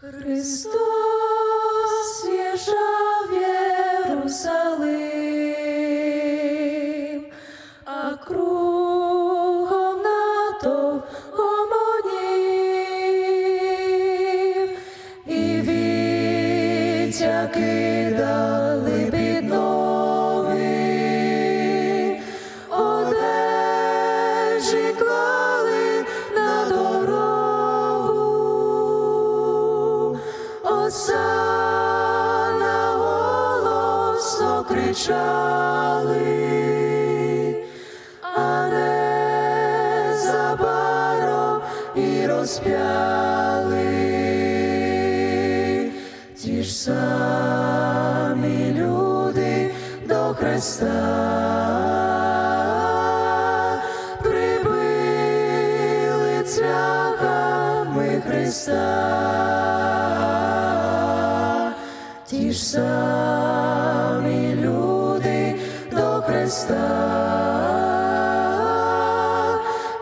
Христос з'їжджав в Єрусалим, а кругом натовп гомонів, і віття Осана голосно кричали, а незабаром і розп'яли ті ж самі люди до Христа. Прибили цвяхами Христа, ж самі люди до Христа.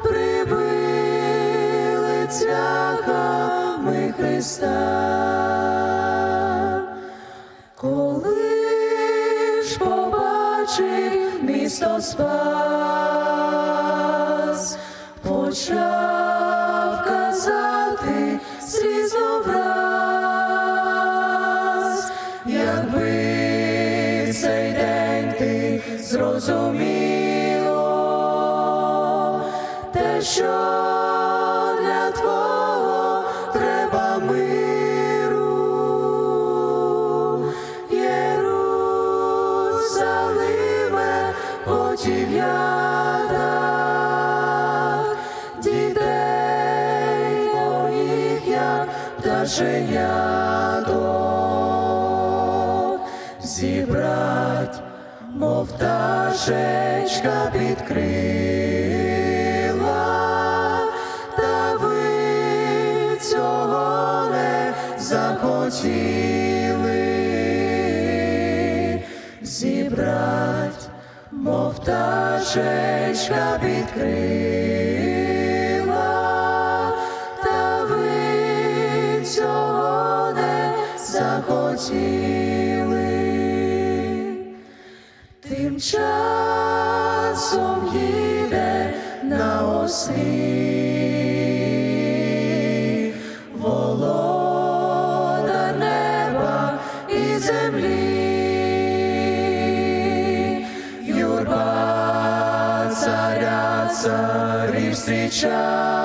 Прибили цвяхами Христа. Коли ж побачив місто спас, почав якби цей день ти зрозуміло, те, що для твого треба миру. Єрусалиме, отів'ята, дітей моїх, як пташеняток, зібрать, мов пташечка під крила, та ви цього не захотіли. Зібрать, мов пташечка під крила, та ви цього не захотіли. Часом їде на ослі володар неба і землі, юрба царя царів зустрічає,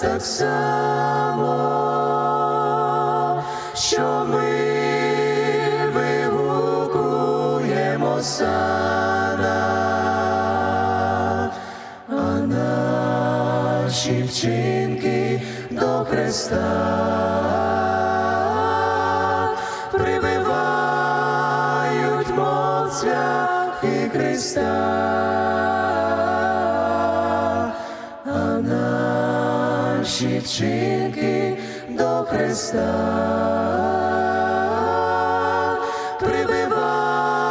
так само, що ми вигукуємо сана, а наші вчинки до Христа прививають мов цвяхи Христа, наші вчинки до Христа прибивають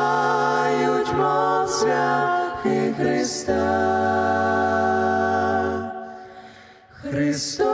мов. Христа.